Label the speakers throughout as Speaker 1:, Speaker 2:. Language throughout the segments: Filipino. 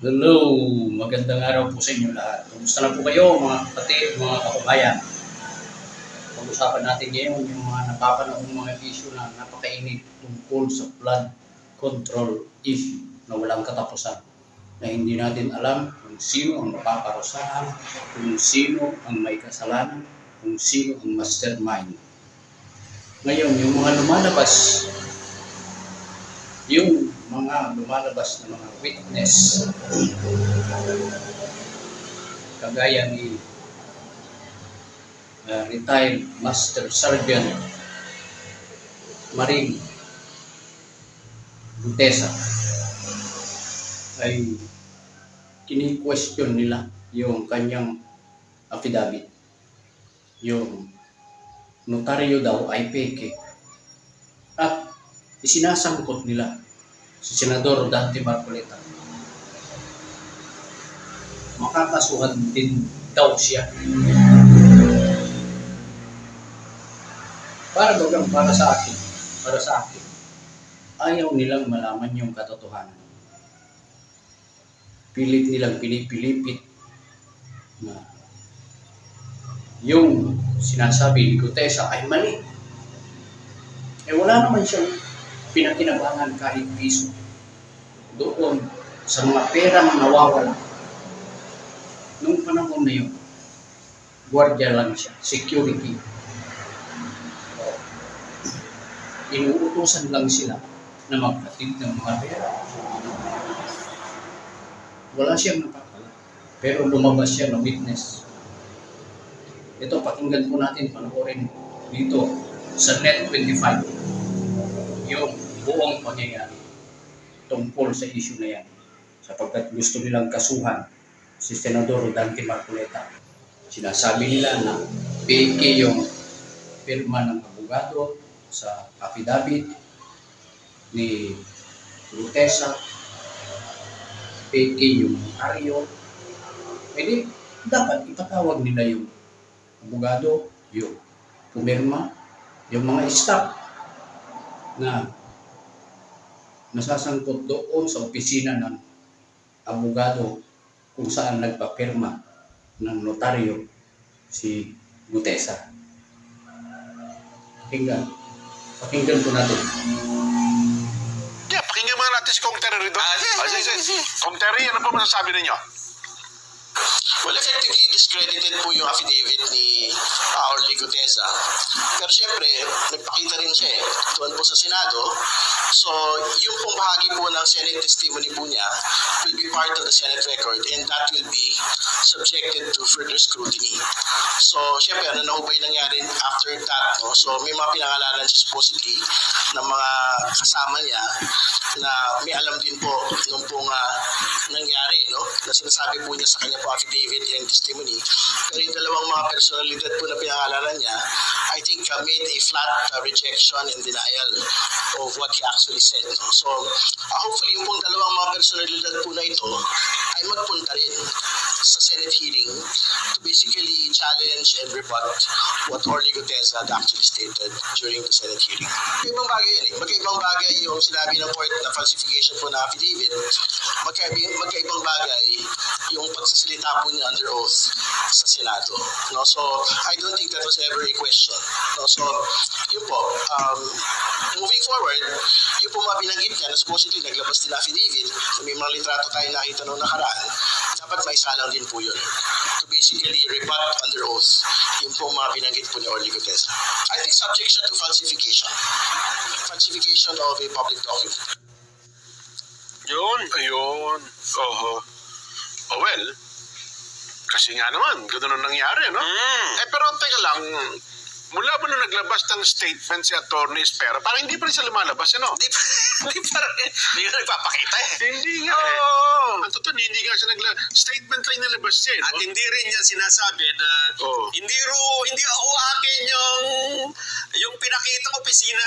Speaker 1: Hello, magandang araw po sa inyo lahat. Kumusta na po kayo mga kapatid, mga kababayan? Pag-usapan natin ngayon yung mga napapanahong mga issue na napakainit tungkol sa flood control issue na walang katapusan. Na hindi natin alam kung sino ang mapaparusahan, kung sino ang may kasalanan, kung sino ang mastermind. Ngayon, yung mga lumalabas yung mga lumalabas na mga witness. Kagaya ni uh, retired Master Sergeant Maring Gutesa ay kini-question nila yung kanyang affidavit. Yung notaryo daw ay peke. At isinasangkot nila si Senador Dante Marcoleta. Makakasuhan din daw siya. Para bagang para sa akin, para sa akin, ayaw nilang malaman yung katotohanan. Pilit nilang pinipilipit na yung sinasabi ni Gutesa ay mali. Eh wala naman siyang pinakinabangan kahit piso doon sa mga perang nawawala. Nung panahon na yun, gwardiya lang siya, security. Inuutosan lang sila na maghatid ng mga pera. Wala siyang napapala. Pero lumabas siya na witness. Ito, pakinggan po natin, panoorin dito sa Net 25 yung buong pangyayari tungkol sa issue na yan sapagkat gusto nilang kasuhan si Senador Dante Marcoleta. Sinasabi nila na fake yung pirma ng abogado sa affidavit ni Lutesa, fake yung notaryo. Pwede, dapat ipatawag nila yung abogado, yung pumirma, yung mga staff na nasasangkot doon sa opisina ng abogado kung saan nagpapirma ng notaryo si Gutesa. Pakinggan. Pakinggan po natin.
Speaker 2: Yeah, pakinggan muna natin si Kong Terry rito.
Speaker 3: Ah, sige, sige, sige, sige.
Speaker 2: Kong Terry, ano po masasabi ninyo?
Speaker 3: Well, effectively, discredited po yung affidavit ni uh, Orly Guteza. Pero siyempre, nagpakita rin siya eh, doon po sa Senado. So, yung pong bahagi po ng Senate testimony po niya will be part of the Senate record and that will be subjected to further scrutiny. So, siyempre, ano na ba yung nangyari after that? No? So, may mga pinangalanan siya supposedly ng mga kasama niya na may alam din po nung pong ah, nangyari, no? Na sinasabi po niya sa kanya po affidavit and testimony. Pero yung dalawang mga personalidad po na pinangalanan niya, I think uh, made a flat uh, rejection and denial of what he actually said, no? So, uh, hopefully yung pong dalawang mga personalidad po na ito ay magpunta rin sa Senate hearing to basically challenge and rebut what Orly Guteza had actually stated during the Senate hearing. Magkaibang bagay yan eh. Magkaibang bagay yung sinabi ng court na falsification po na affidavit. Magkaibang, magkaibang bagay yung pagsasalita po niya under oath sa Senado. No? So, I don't think that was ever a question. No? So, yun po. Um, moving forward, yung po mga binanggit niya na supposedly naglabas din affidavit na may mga litrato tayo nakita noong nakaraan, dapat may salang din po yun to basically rebut under oath yung po mga binanggit po ni Orly Gutesa. I think subject siya to falsification. Falsification of a public document.
Speaker 2: Yun. Ayun. Oho. Oh, well, kasi nga naman, ganun ang nangyari, no?
Speaker 3: Mm.
Speaker 2: Eh, pero teka lang, mula ba nung naglabas ng statement si Attorney Espera, parang hindi pa rin siya lumalabas, ano?
Speaker 3: Di pa, di pa rin, di ka nagpapakita eh.
Speaker 2: Hindi nga eh.
Speaker 3: Oo.
Speaker 2: Ang totoo, hindi nga siya nagla... Statement lang nilabas siya, eh,
Speaker 3: At
Speaker 2: no?
Speaker 3: hindi rin niya sinasabi na
Speaker 2: Oo.
Speaker 3: hindi ro hindi ako akin yung yung pinakitang opisina.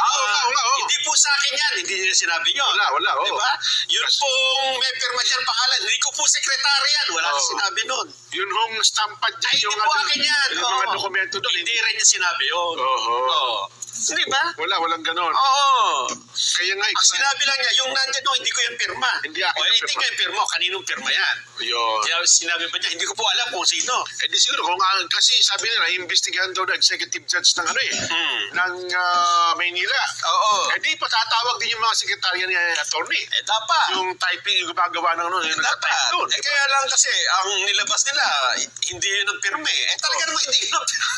Speaker 2: Ah, oo nga, oo.
Speaker 3: Hindi po sa akin yan. Hindi niya sinabi yun.
Speaker 2: Wala, wala, oo.
Speaker 3: Di ba? Yun
Speaker 2: Yes.
Speaker 3: pong may pirma dyan pangalan. Hindi ko po sekretary yan. Wala na sinabi nun.
Speaker 2: Yun hong stampad
Speaker 3: Ay,
Speaker 2: dyan
Speaker 3: hindi po akin yan.
Speaker 2: yung mga
Speaker 3: Oo.
Speaker 2: dokumento doon.
Speaker 3: Hindi rin niya sinabi yun. Oo.
Speaker 4: Di ba?
Speaker 2: Wala, walang ganon.
Speaker 4: Oo.
Speaker 2: Kaya nga,
Speaker 4: Ang sinabi lang niya, yung nandyan doon, hindi ko yung pirma.
Speaker 2: Hindi akin
Speaker 4: O,
Speaker 2: yung
Speaker 4: hindi
Speaker 2: pirma.
Speaker 4: ko yung pirma. Kaninong pirma yan?
Speaker 2: Yun.
Speaker 4: Kaya sinabi ba niya, hindi ko po alam kung sino.
Speaker 2: Eh di siguro kung ah, kasi sabi nila imbestigahan daw na executive judge ng ano eh
Speaker 4: Hmm.
Speaker 2: ng ah, Maynila.
Speaker 4: Oo.
Speaker 2: Eh di patatawag din yung mga sekretarya ni attorney.
Speaker 4: Eh, dapat.
Speaker 2: Yung typing yung gumagawa ng ano, yung
Speaker 4: Dapat.
Speaker 2: nagtatype doon.
Speaker 4: Eh, kaya lang kasi, ang nilabas nila, hindi yun ang pirma eh. Eh, talaga naman hindi yun ang pirma.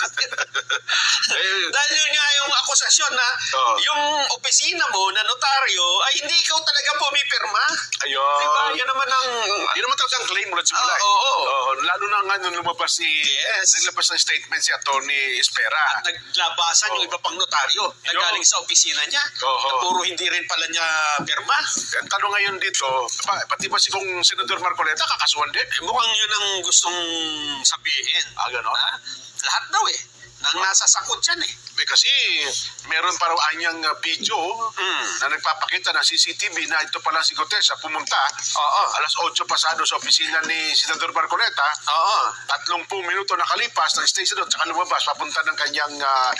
Speaker 2: Eh,
Speaker 4: Dahil yun nga yung akusasyon na
Speaker 2: Oo.
Speaker 4: yung opisina mo na notaryo ay hindi ikaw talaga pumipirma.
Speaker 2: ayun.
Speaker 4: Diba? Yan naman ang...
Speaker 2: Yun naman talagang claim mula sa simula.
Speaker 4: Ah,
Speaker 2: eh.
Speaker 4: oo.
Speaker 2: Oo, lalo na nga nung lumabas si
Speaker 4: Yes.
Speaker 2: naglabas ng statement si attorney Espera.
Speaker 4: Naglabasan yung
Speaker 2: Oo.
Speaker 4: iba pang notaryo na
Speaker 2: Yun.
Speaker 4: galing sa opisina niya.
Speaker 2: Oo.
Speaker 4: Na puro hindi rin pala niya pirma.
Speaker 2: Ang tanong ngayon dito, pa, pati ba si kung Senador Marcoleta kakasuhan din?
Speaker 4: Eh, mukhang yun ang gustong sabihin.
Speaker 2: Ah, ganon?
Speaker 4: Ha? Lahat daw eh. Nang nasa sakot yan eh.
Speaker 2: Eh, kasi meron parang anyang uh, video
Speaker 4: Mm.
Speaker 2: na nagpapakita ng CCTV na ito pala si Gutesa pumunta
Speaker 4: Oo.
Speaker 2: alas 8 pasado sa opisina ni Senador Marcoleta.
Speaker 4: Oo.
Speaker 2: 30 minuto nakalipas ng station doon tsaka lumabas papunta ng kanyang ah,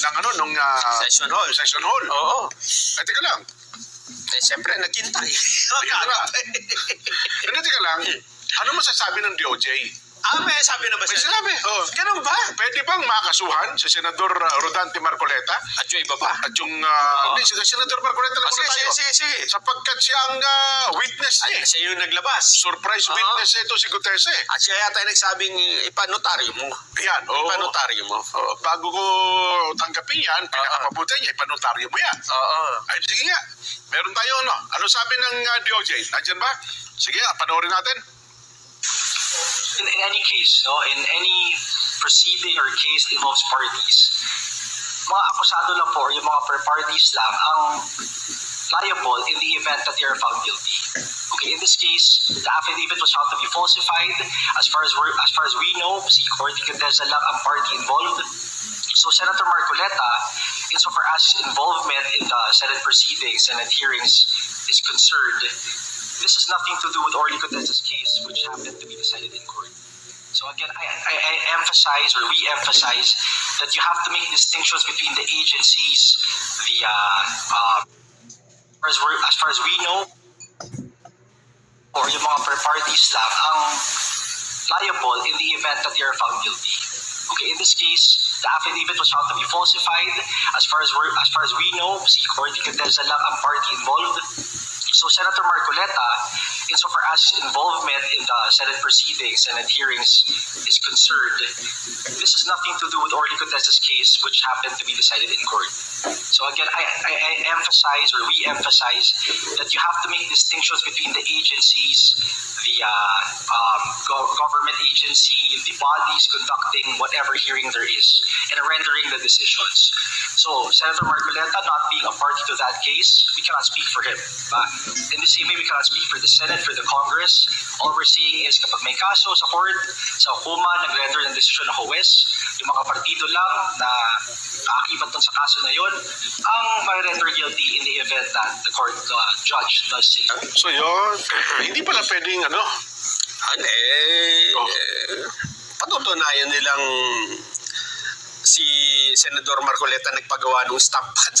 Speaker 2: ng ano nung ah,
Speaker 4: Session hall.
Speaker 2: session hall.
Speaker 4: Oo.
Speaker 2: Eh, teka lang.
Speaker 4: Eh, siyempre, naghintay.
Speaker 2: Ayun na. Hindi, teka lang. Ano masasabi ng DOJ?
Speaker 4: Ah, may sabi na ba
Speaker 2: May
Speaker 4: siya?
Speaker 2: sinabi. Oh.
Speaker 4: Ganun ba?
Speaker 2: Pwede bang makasuhan si Senador ah, Rodante Marcoleta
Speaker 4: At yung iba pa?
Speaker 2: at yung uh,
Speaker 4: Oo.
Speaker 2: hindi, si Senador Marcoleta lang
Speaker 4: Ah, sige,
Speaker 2: tayo.
Speaker 4: sige, sige, sige.
Speaker 2: Sapagkat siya ang ah, witness
Speaker 4: Ay,
Speaker 2: niya. eh.
Speaker 4: siya yung naglabas.
Speaker 2: Surprise
Speaker 4: Oo.
Speaker 2: witness ito si Gutesa eh.
Speaker 4: At siya yata yung nagsabing ipanotaryo mo.
Speaker 2: Yan, oo.
Speaker 4: Ipanotaryo mo.
Speaker 2: Oo, bago ko tanggapin yan, pinakamabuti niya, ipanotaryo mo yan.
Speaker 4: Oo.
Speaker 2: Ay, sige nga. Meron tayo, ano? Ano sabi ng ah, DOJ? Nandyan ba? Sige, ah, panoorin natin.
Speaker 5: In, in any case, no, in any proceeding or case involves parties, mga akusado lang po or yung mga parties lang ang liable in the event that they are found guilty. Okay, in this case, the affidavit was found to be falsified. As far as we're, as far as we know, si Corte Condesa lang ang party involved. So Senator Marcoleta, insofar as involvement in the Senate proceedings and hearings is concerned, this has nothing to do with Orly Contesa's case, which happened to be decided in court. So again, I, I, I emphasize or re-emphasize that you have to make distinctions between the agencies, the uh, uh, as, far as, far as we know, or yung mga parties lang ang liable in the event that they are found guilty. Okay, in this case, the affidavit was found to be falsified. As far as we're, as far as we know, si Corte Condesa lang ang party involved. So Senator Marcoleta, insofar as his involvement in the Senate proceedings and hearings is concerned, this has nothing to do with Orly Contesa's case, which happened to be decided in court. So again, I, I, I emphasize or re-emphasize that you have to make distinctions between the agencies, the uh, um, go- government agency, the bodies conducting whatever hearing there is, and rendering the decisions. So Senator Marcoleta, not being a party to that case, we cannot speak for him. Uh, in the same way, we cannot speak for the Senate, for the Congress. All we're seeing is kapag may kaso sa court, sa hukuma, nag-render ng desisyon ng huwes, yung mga partido lang na aakibat dun sa kaso na yun, ang may-render guilty in the event that the court uh, judge does say.
Speaker 2: So yun, hindi pala pwedeng ano,
Speaker 4: Ano eh,
Speaker 2: Oh.
Speaker 4: eh, patutunayan nilang si Senador Marcoleta nagpagawa ng stamp pad.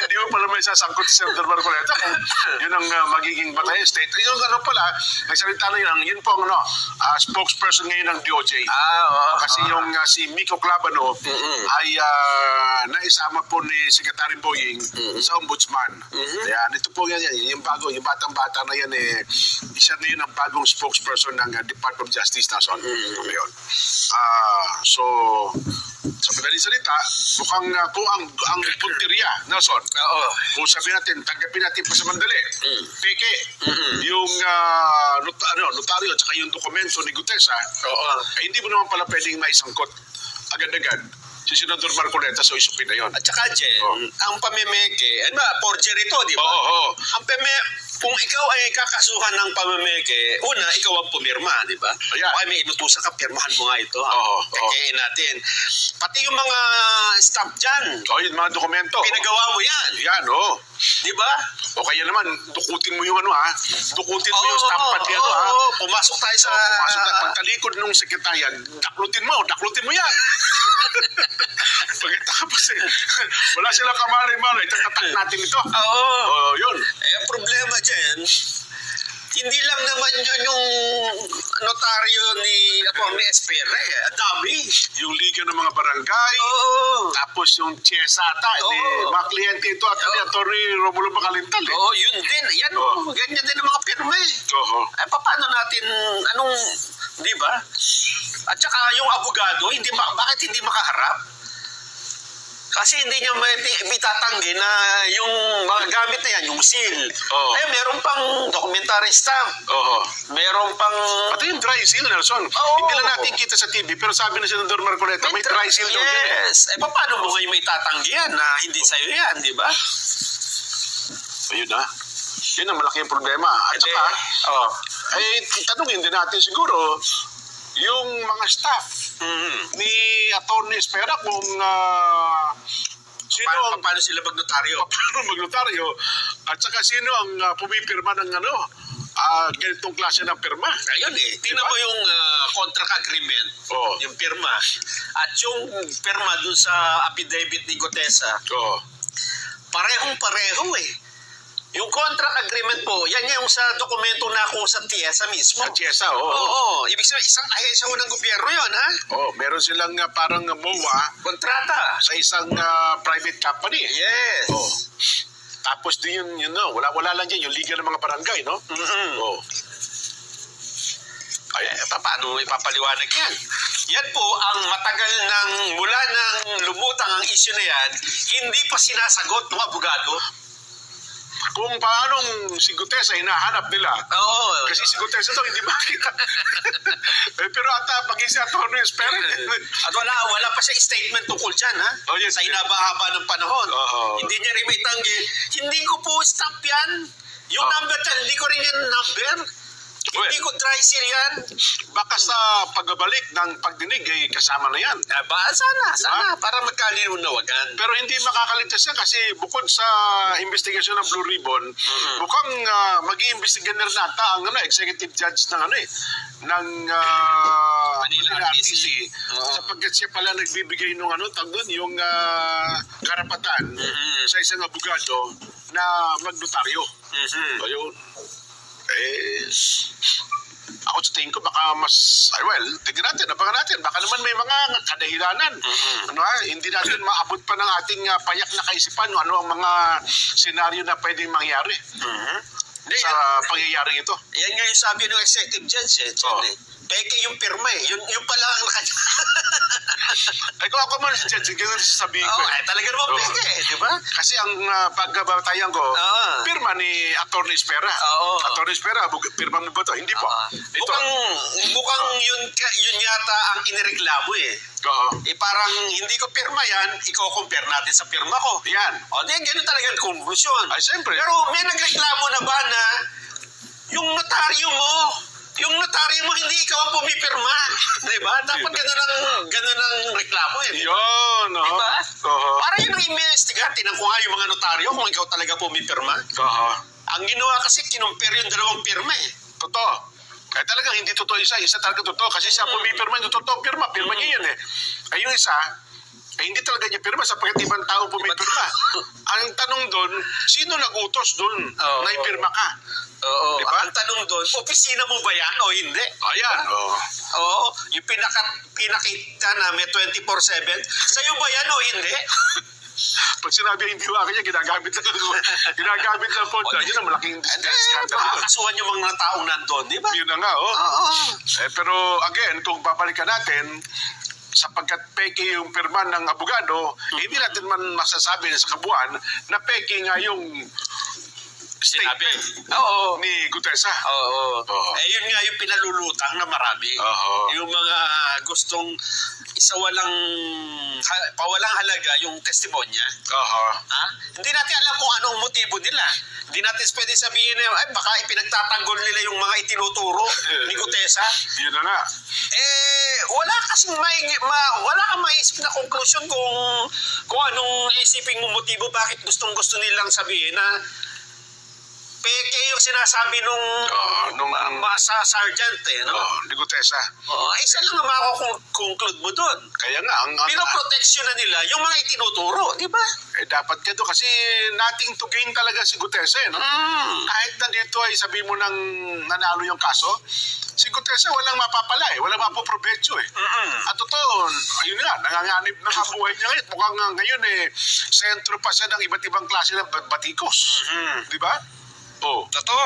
Speaker 2: hindi mo pala may sasangkot si Senator Marcoleta kung yun ang uh, magiging batay state. Yung ano pala, nagsalita na yun, yun po ang ano, ah, spokesperson ngayon ng DOJ.
Speaker 4: ah, oo.
Speaker 2: Kasi yung uh, si Miko Clavano
Speaker 4: Mm-mm.
Speaker 2: ay ah, naisama po ni Secretary Boying sa ombudsman. Yan, ito po yan, yan, yung bago, yung batang-bata na yan eh, isa na yun ang bagong spokesperson ng ah, Department of Justice na son. Ngayon. Ah, so, sa madaling salita, mukhang uh, kung ang, ang punteriya, Nelson,
Speaker 4: Oo.
Speaker 2: kung sabi natin, tanggapin natin pa sa mandali,
Speaker 4: Mm.
Speaker 2: peke,
Speaker 4: Mm-mm.
Speaker 2: yung ah, not, ano, notaryo at saka yung dokumento ni Gutesa,
Speaker 4: Oo.
Speaker 2: eh, hindi mo naman pala pwedeng maisangkot agad-agad si Senador Marcoleta sa isupin na yun.
Speaker 4: At saka, Jen,
Speaker 2: Oh.
Speaker 4: ang pamemeke, ano ba, forgery to, di ba?
Speaker 2: Oo, oo.
Speaker 4: Ang pame, kung ikaw ay kakasuhan ng pamameke, una, ikaw ang pumirma, di ba?
Speaker 2: Ayan.
Speaker 4: Okay, may inutusan ka, pirmahan mo nga ito.
Speaker 2: Oo, oo.
Speaker 4: Kakain natin. Pati yung mga staff dyan,
Speaker 2: O, yung mga dokumento.
Speaker 4: pinagawa mo yan.
Speaker 2: Yan, oh.
Speaker 4: Di ba?
Speaker 2: O kaya naman, dukutin mo yung ano ha. Dukutin mo yung stamp pad niya, ano ha.
Speaker 4: oo, pumasok tayo sa...
Speaker 2: O, pumasok na pagtalikod ng sekretaryan, daklutin mo, daklutin mo yan. Pagkatapos eh, wala silang kamalay-malay, tatatak natin ito.
Speaker 4: Oo.
Speaker 2: Oh, yun.
Speaker 4: Eh, problema dyan, hindi lang naman yun yung notaryo ni Atty. Espera eh. Dami.
Speaker 2: Yung liga ng mga barangay,
Speaker 4: Oo.
Speaker 2: tapos yung Chesata,
Speaker 4: Oo.
Speaker 2: eh, mga kliyente ito at ni. Atty. Romulo Macalintal eh.
Speaker 4: Oo, yun din. Yan,
Speaker 2: Oo.
Speaker 4: ganyan din ang mga pirma eh.
Speaker 2: Oo.
Speaker 4: Eh, paano natin, anong, di ba? At saka yung abogado, hindi ma- bakit hindi makaharap? Kasi hindi niya may, may tatanggi na yung mga gamit na yan, yung seal.
Speaker 2: Oo.
Speaker 4: Eh, meron pang documentary stamp.
Speaker 2: Oo.
Speaker 4: Meron pang...
Speaker 2: Pati yung dry seal, Nelson.
Speaker 4: Oo.
Speaker 2: Hindi lang natin kita sa TV, pero sabi ni Senador Marcoleta, may dry seal daw yan.
Speaker 4: Yes. Eh, paano mo ngayon may tatanggi yan na hindi sa'yo yan, di ba?
Speaker 2: Ayun na. Yun ang malaking problema. At saka,
Speaker 4: Oh.
Speaker 2: eh, tanungin din natin siguro, yung mga staff
Speaker 4: Mhm.
Speaker 2: ni Atty. Espera kung ah, sino
Speaker 4: Paano,
Speaker 2: ang
Speaker 4: paano sila magnotaryo?
Speaker 2: paano magnotaryo at saka sino ang ah, pumipirma ng ano, ah, ganitong klase ng pirma.
Speaker 4: Ayun eh. Tingnan
Speaker 2: Diba?
Speaker 4: mo yung ah, contract agreement,
Speaker 2: Oo.
Speaker 4: yung pirma. At yung pirma dun sa affidavit ni Gotesa,
Speaker 2: Oo.
Speaker 4: parehong-pareho eh. Yung contract agreement po, yan yung sa dokumento na ako sa TIESA mismo.
Speaker 2: Sa Chiesa, oo.
Speaker 4: Oo, oo. Ibig sabihin, isang ahensya ho ng gobyerno yon ha?
Speaker 2: Oo, meron silang ah, parang MOA
Speaker 4: Kontrata.
Speaker 2: sa isang ah, private company.
Speaker 4: Yes.
Speaker 2: Oo. Tapos din yun, yun no, wala, wala lang dyan, yung liga ng mga barangay, no?
Speaker 4: Mhm.
Speaker 2: Oo.
Speaker 4: Ay, eh, pa- paano ipapaliwanag yan? Yan po ang matagal ng mula nang lumutang ang issue na yan, hindi pa sinasagot ng abogado.
Speaker 2: Kung paanong si Gutesa hinahanap nila,
Speaker 4: Oo.
Speaker 2: kasi si Gutesa daw hindi makita. eh, pero ata pag si Atty. Espera,
Speaker 4: At wala, wala pa siya statement tungkol dyan, ha?
Speaker 2: Oh, yes,
Speaker 4: Sa inaba-haba ng panahon.
Speaker 2: Oo.
Speaker 4: Hindi niya rin may tanggi. Hindi ko po stop yan. Yung
Speaker 2: Oh.
Speaker 4: number 10, hindi ko rin yan number. Hindi ko seal yan.
Speaker 2: baka sa pagbabalik ng pagdinig ay kasama na yan.
Speaker 4: Ah, ba, sana, sana. Para magkalinawagan.
Speaker 2: Pero hindi makakaligtas yan kasi bukod sa investigasyon ng Blue Ribbon, mukhang uh, mag-iimbestigan na rin nata ang ano, executive judge ng ano eh, ng ah,
Speaker 4: Manila RTC. Oo.
Speaker 2: sapagkat siya pala nagbibigay ng ano, tag doon, yung ah, karapatan sa isang abogado na magnotaryo.
Speaker 4: Mhm.
Speaker 2: Ayun. Eh, ako sa tingin ko baka mas, ay well, tignan natin, abangan natin. Baka naman may mga kadahilanan. Ano ha, hindi natin maabot pa ng ating ah, payak na kaisipan kung ano ang mga senaryo na pwedeng mangyari
Speaker 4: Mhm. Hindi,
Speaker 2: sa
Speaker 4: yan,
Speaker 2: pangyayaring ito.
Speaker 4: yan nga yung sabi ng executive judge eh.
Speaker 2: Oo.
Speaker 4: eh. Peke yung pirma eh. Yun, yun pala ang naka...
Speaker 2: Ay, kung ako man si Judge, ganun sasabihin ko.
Speaker 4: Oo,
Speaker 2: eh.
Speaker 4: eh, talaga naman
Speaker 2: Oo.
Speaker 4: peke eh, di ba?
Speaker 2: Kasi ang uh, pagbabatayan ko,
Speaker 4: Oo.
Speaker 2: pirma ni Atty. Espera.
Speaker 4: Oo.
Speaker 2: Atty. Espera, bug- pirma mo ba to? Hindi po.
Speaker 4: Ah,
Speaker 2: Ito.
Speaker 4: mukhang, mukhang yun, ka- yun yata ang inireklamo eh.
Speaker 2: Oo.
Speaker 4: Eh parang hindi ko pirma yan, i-compare natin sa pirma ko.
Speaker 2: Yan.
Speaker 4: O di, ganun talaga ang konklusyon.
Speaker 2: Ay, siyempre.
Speaker 4: Pero may nagreklamo na ba na yung notaryo mo, yung notaryo mo hindi ikaw ang pumipirma. Di ba? Dapat ganun ang, ganun ang reklamo eh.
Speaker 2: Yun. oo.
Speaker 4: Diba?
Speaker 2: Oo.
Speaker 4: Para yun ang investiga, ko nga yung mga notaryo kung ikaw talaga pumipirma.
Speaker 2: Oo.
Speaker 4: Ang ginawa kasi, kinumpir yung dalawang pirma eh.
Speaker 2: Totoo. Kaya talagang hindi totoo isa, isa talaga totoo. Kasi siya pumipirma, yung totoo pirma, pirma niya yan eh. Ay yung isa, ay hindi talaga niya pirma sapagkat ibang tao pumipirma. Ang tanong doon, sino nagutos doon
Speaker 4: Oo.
Speaker 2: na ipirma ka?
Speaker 4: Oo.
Speaker 2: Diba?
Speaker 4: Ang tanong doon, opisina mo ba yan o hindi?
Speaker 2: Ayan. Oo.
Speaker 4: Oo. Yung pinaka, pinakita namin 24-7, sa'yo ba yan o hindi?
Speaker 2: Pag sinabi hindi wa kanya, ginagamit lang. ginagamit lang po. Yun ang malaking scandal.
Speaker 4: makakasuhan yung mga taong nandun, di ba?
Speaker 2: Yun na nga, oh.
Speaker 4: Oo.
Speaker 2: Eh, pero again, kung babalikan natin, sapagkat peke yung pirma ng abogado, hindi natin man masasabi sa kabuuan na peke nga yung
Speaker 4: Sinabi. Oo.
Speaker 2: ni Gutesa.
Speaker 4: Oo.
Speaker 2: Oo.
Speaker 4: Eh, yun nga yung pinalulutang na marami.
Speaker 2: Oo.
Speaker 4: Yung mga gustong isa walang ha- pawalang halaga yung testimonya.
Speaker 2: Aha.
Speaker 4: Ha? Hindi natin alam kung anong motibo nila. Hindi natin pwede sabihin na, ay baka ipinagtatanggol nila yung mga itinuturo ni Gutesa.
Speaker 2: Yun na nga.
Speaker 4: Eh, wala kasing may, ma, wala kang maisip na conclusion kung kung anong isipin mo motibo bakit gustong gusto nilang sabihin na peke yung sinasabi nung
Speaker 2: Oo, nung-
Speaker 4: ma, ma- sa sergeant eh, no?
Speaker 2: Oh, ni Gutesa.
Speaker 4: Oo, isa lang ang mako-conclude mo doon.
Speaker 2: Kaya nga, ang, ang,
Speaker 4: Pinoproteksyon na nila yung mga itinuturo, di ba?
Speaker 2: eh, dapat ka doon kasi nothing to gain talaga si Gutesa eh, no?
Speaker 4: Mm.
Speaker 2: Kahit nandito ay sabi mo nang nanalo yung kaso, si Gutesa walang mapapala eh, walang mapoprovecho eh.
Speaker 4: Mm-mm.
Speaker 2: At totoo, ayun nga, nanganganib na nga buhay niya ngayon. Mukhang nga ngayon eh, sentro pa siya ng iba't ibang klase ng bat- batikos.
Speaker 4: Mhm.
Speaker 2: Di ba? Oh.
Speaker 4: Totoo.